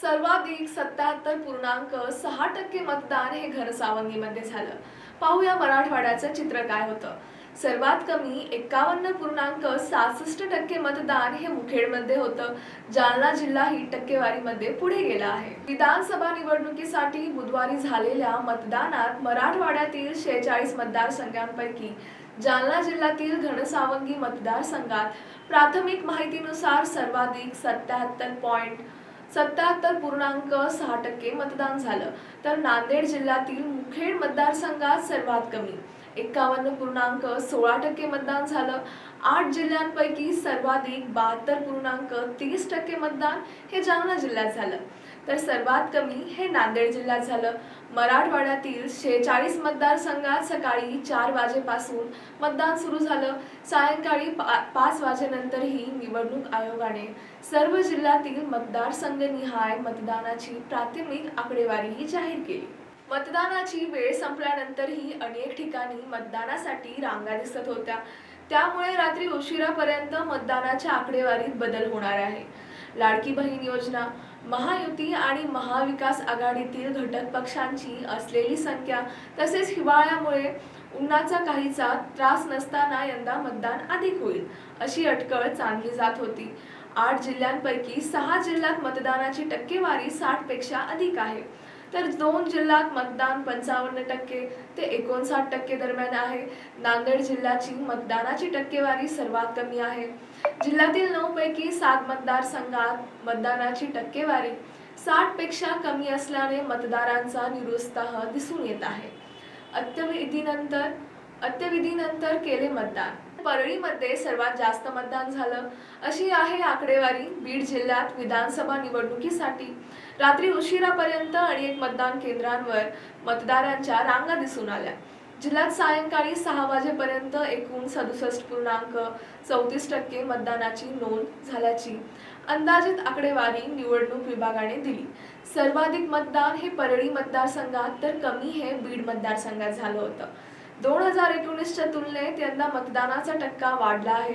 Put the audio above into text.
सर्वाधिक सत्याहत्तर पूर्णांक सहा टक्के मतदान हे घनसावंगीमध्ये झालं. पाहूया मराठवाड्याचं चित्र काय होतं. सर्वात कमी एकावन्न पूर्णांक सहासष्ट टक्के मतदान हे मुखेडमध्ये होतं. जालना जिल्हा ही टक्केवारीमध्ये पुढे गेला आहे. विधानसभा निवडणुकीसाठी बुधवारी झालेल्या मतदानात मराठवाड्यातील शेहेचाळीस मतदारसंघांपैकी जालना जिल्ह्यातील घनसावंगी मतदारसंघात प्राथमिक माहितीनुसार सर्वाधिक सत्याहत्तर पॉईंट सत्याहत्तर पूर्णांक सहा टक्के मतदान झालं. तर नांदेड जिल्ह्यातील मुखेड मतदारसंघात सर्वात कमी. एकावन्न पूर्णांक सोळा टक्के मतदान झालं. आठ जिल्ह्यांपैकी सर्वाधिक बहात्तर पूर्णांक तीस टक्के मतदान हे जालना जिल्ह्यात झालं. तर सर्वात कमी हे नांदेड जिल्ह्यात झालं. मराठवाड्यातील शेहेचाळीस मतदारसंघात सकाळी चार वाजेपासून मतदान सुरू झालं. सायंकाळी पा पाच वाजेनंतरही निवडणूक आयोगाने सर्व जिल्ह्यातील मतदारसंघनिहाय मतदानाची प्राथमिक आकडेवारीही जाहीर केली. मतदानाची वेळ संपल्यानंतरही अनेक ठिकाणी मतदानासाठी रांगा दिसत होत्या. त्यामुळे रात्री उशिरापर्यंत मतदानाच्या आकडेवारीत बदल होणार आहे. लाडकी बहीण योजना महायुती आणि महाविकास आघाडीतील घटक पक्षांची असलेली संख्या तसेच हिवाळ्यामुळे उन्हाचा काहीचा त्रास नसताना यंदा मतदान अधिक होईल अशी अटकळ चांगली जात होती. आठ जिल्ह्यांपैकी सहा जिल्ह्यात मतदानाची टक्केवारी साठपेक्षा अधिक आहे. तर दोन जिल्ह्यात मतदान पंचावन्न टक्के ते एकोणसाठ टक्के दरम्यान आहे. नांदेड जिल्ह्याची मतदानाची टक्केवारी सर्वात कमी आहे. जिल्ह्यातील नऊ पैकी सात मतदारसंघात मतदानाची टक्केवारी साठपेक्षा कमी असल्याने मतदारांचा निरुत्साह दिसून येत आहे. अत्यविधीनंतर अत्यविधीनंतर केले मतदान. परळीमध्ये सर्वात जास्त मतदान झालं. अशी आहे आकडेवारी बीड जिल्ह्यात विधानसभा निवडणुकीसाठी. रात्री उशिरापर्यंत अनेक मतदान केंद्रांवर मतदारांच्या रांगा दिसून आल्या. जिल्ह्यात सायंकाळी सहा वाजेपर्यंत एकूण सदुसष्ट पूर्णांक चौतीस टक्के मतदानाची नोंद झाल्याची अंदाजित आकडेवारी निवडणूक विभागाने दिली. सर्वाधिक मतदान हे परळी मतदारसंघात तर कमी हे बीड मतदारसंघात झालं होतं. दोन हजार एकोणीसच्या तुलनेत यंदा मतदानाचा टक्का वाढला आहे.